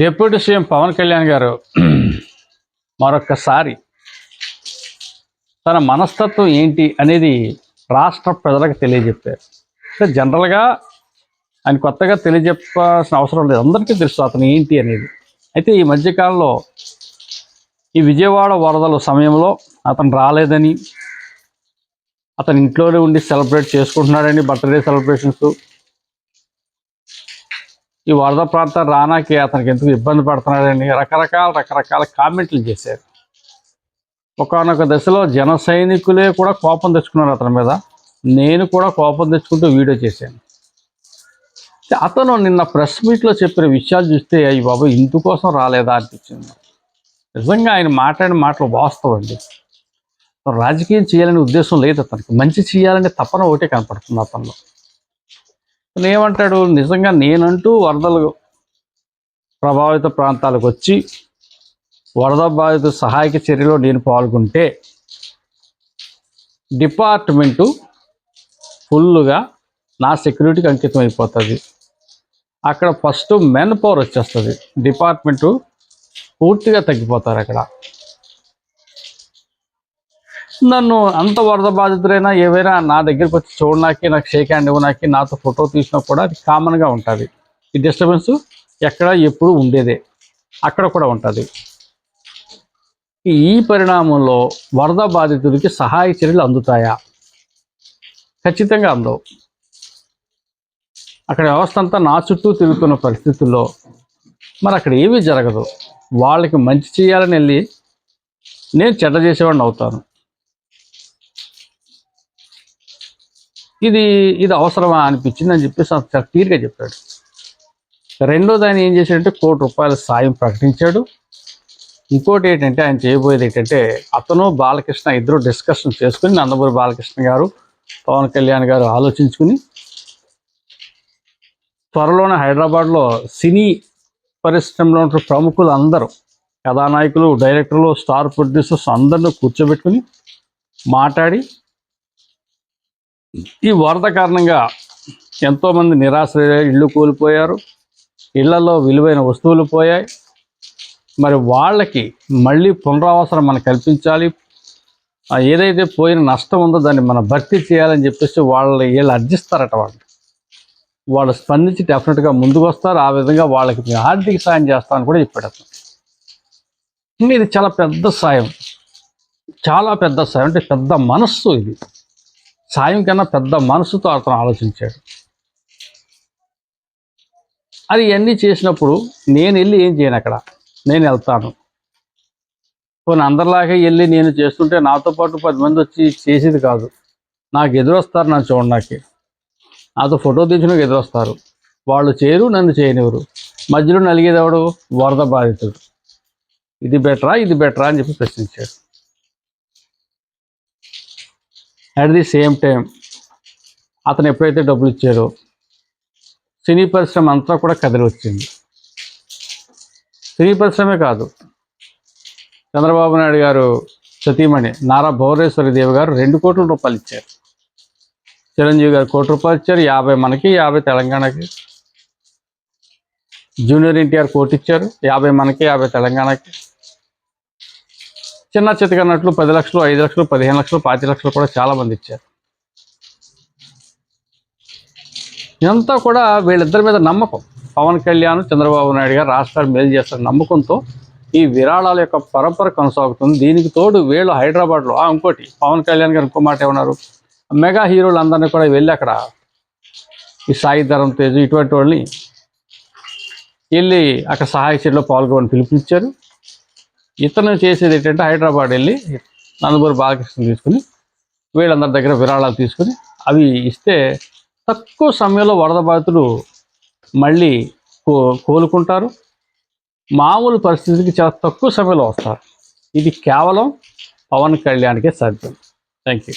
Deputy CM Pawan Kalyan గారు మరొక్కసారి తన మనస్తత్వం ఏంటి అనేది రాష్ట్ర ప్రజలకు తెలియజెప్పారు. అంటే జనరల్గా ఆయన కొత్తగా తెలియజెప్పాల్సిన అవసరం లేదు. అందరికీ తెలుసు అతను ఏంటి అనేది. అయితే ఈ మధ్యకాలంలో ఈ విజయవాడ వరదల సమయంలో అతను రాలేదని అతను ఇంట్లోనే ఉండి సెలబ్రేట్ చేసుకుంటున్నాడని బర్త్డే సెలబ్రేషన్స్ ఈ వరద ప్రాంతం రానాకి అతనికి ఎందుకు ఇబ్బంది పడుతున్నాడని రకరకాల రకరకాల కామెంట్లు చేశారు. ఒకనొక దశలో జన సైనికులే కూడా కోపం తెచ్చుకున్నారు అతని మీద. నేను కూడా కోపం తెచ్చుకుంటూ వీడియో చేశాను. అతను నిన్న ప్రెస్ మీట్లో చెప్పిన విషయాలు చూస్తే అయ్యి బాబు ఇందుకోసం రాలేదా అనిపించింది. నిజంగా ఆయన మాట్లాడిన మాటలు వాస్తవం అండి. రాజకీయం చేయాలనే ఉద్దేశం లేదు అతనికి. మంచి చేయాలనే తపన ఒకటే కనపడుతుంది అతనిలో. అతను ఏమంటాడు నిజంగా నేనంటూ వరదలు ప్రభావిత ప్రాంతాలకు వచ్చి వరద బాధిత సహాయక చర్యలో నేను పాల్గొంటే డిపార్ట్మెంటు ఫుల్గా నా సెక్యూరిటీకి అంకితం అయిపోతుంది. అక్కడ ఫస్ట్ మెన్ పవర్ వచ్చేస్తుంది. డిపార్ట్మెంటు పూర్తిగా తగ్గిపోతారు అక్కడ. నన్ను అంత వరద బాధితులైనా ఏవైనా నా దగ్గరికి వచ్చి చూడడానికి నాకు షేక్ హ్యాండ్ ఇవ్వడానికి నాతో ఫోటో తీసినా కూడా అది కామన్గా ఉంటుంది. ఈ డిస్టర్బెన్స్ ఎక్కడ ఎప్పుడు ఉండేదే అక్కడ కూడా ఉంటుంది. ఈ పరిణామంలో వరద బాధితుడికి సహాయ చర్యలు అందుతాయా? ఖచ్చితంగా అందవు. అక్కడ వ్యవస్థ అంతా నా చుట్టూ తిరుగుతున్న పరిస్థితుల్లో మరి అక్కడ ఏమీ జరగదు. వాళ్ళకి మంచి చేయాలని వెళ్ళి నేను చెడ్డ చేసేవాడిని అవుతాను. ఇది ఇది అవసరమా అనిపించింది అని చెప్పేసి అంత చాలా క్లియర్గా చెప్పాడు. రెండోది ఆయన ఏం చేశాడంటే కోటి రూపాయల సాయం ప్రకటించాడు. ఇంకోటి ఏంటంటే ఆయన చేయబోయేది ఏంటంటే అతను బాలకృష్ణ ఇద్దరు డిస్కషన్ చేసుకుని నందమూరి బాలకృష్ణ గారు పవన్ కళ్యాణ్ గారు ఆలోచించుకుని త్వరలోనే హైదరాబాద్లో సినీ పరిశ్రమలో ఉన్న ప్రముఖులు అందరూ కథానాయకులు డైరెక్టర్లు స్టార్ ప్రొడ్యూసర్స్ అందరిని కూర్చోబెట్టుకుని మాట్లాడి ఈ వరద కారణంగా ఎంతోమంది నిరాశ ఇళ్ళు కూలిపోయారు. ఇళ్ళలో విలువైన వస్తువులు పోయాయి. మరి వాళ్ళకి మళ్ళీ పునరావసరం మనం కల్పించాలి. ఏదైతే పోయిన నష్టం ఉందో దాన్ని మనం భర్తీ చేయాలని చెప్పేసి వాళ్ళు వీళ్ళు అర్జిస్తారట వాళ్ళు. వాళ్ళు స్పందించి డెఫినెట్గా ముందుకు వస్తారు ఆ విధంగా వాళ్ళకి ఆర్థిక సాయం చేస్తామని కూడా చెప్పాడు ఇది చాలా పెద్ద సాయం. చాలా పెద్ద సాయం. అంటే పెద్ద మనస్సు ఇది. సాయం కన్నా పెద్ద మనసుతో అతను ఆలోచించాడు. అది ఇవన్నీ చేసినప్పుడు నేను వెళ్ళి ఏం చేయను అక్కడ? నేను వెళ్తాను. కొన్ని అందరిలాగే వెళ్ళి నేను చేస్తుంటే నాతో పాటు పది మంది వచ్చి చేసేది కాదు. నాకు ఎదురొస్తారు నన్ను చూడడానికి నాతో ఫోటో తీసినాక ఎదురొస్తారు. వాళ్ళు చేయరు నన్ను చేయనివ్వరు. మధ్యలో నలిగేదేవాడు వరద బాధితుడు. ఇది బెటరా? ఇది బెటరా? అని చెప్పి ప్రశ్నించాడు. అట్ ది సేమ్ టైం అతను ఎప్పుడైతే డబ్బులు ఇచ్చారో సినీ పరిశ్రమ అంతా కూడా కదిలి వచ్చింది సినీ పరిశ్రమే కాదు. చంద్రబాబు నాయుడు గారు సతీమణి నారా భువనేశ్వరి దేవి గారు రెండు కోట్ల రూపాయలు ఇచ్చారు. చిరంజీవి గారు కోటి రూపాయలు ఇచ్చారు. యాభై మనకి యాభై తెలంగాణకి. జూనియర్ ఎన్టీఆర్ కోటి ఇచ్చారు. యాభై మనకి యాభై తెలంగాణకి. చిన్న చితకన్నట్లు పది లక్షలు ఐదు లక్షలు పదిహేను లక్షలు పాతి లక్షలు కూడా చాలా మంది ఇచ్చారు. ఇదంతా కూడా వీళ్ళిద్దరి మీద నమ్మకం. పవన్ కళ్యాణ్ చంద్రబాబు నాయుడు గారు రాష్ట్రాలు మేలు చేస్తారు నమ్మకంతో ఈ విరాళాల యొక్క పరంపర కొనసాగుతుంది. దీనికి తోడు వీళ్ళు హైదరాబాద్లో ఆ, ఇంకోటి పవన్ కళ్యాణ్ గారు ఇంకో మాట ఏమన్నారు? మెగా హీరోలు అందరినీ కూడా వెళ్ళి అక్కడ ఈ సాయి ధరం తేజ్ ఇటువంటి వాళ్ళని వెళ్ళి అక్కడ సహాయ చర్యలో పాల్గొని పిలుపునిచ్చారు. ఇతను చేసేది ఏంటంటే హైదరాబాద్ వెళ్ళి నందమూరి బాలకృష్ణ తీసుకుని వీళ్ళందరి దగ్గర విరాళాలు తీసుకుని అవి ఇస్తే తక్కువ సమయంలో వరద బాధితులు మళ్ళీ కో కోలుకుంటారు. మామూలు పరిస్థితికి చాలా తక్కువ సమయంలో వస్తారు. ఇది కేవలం పవన్ కళ్యాణ్కే సాధ్యం. Thank you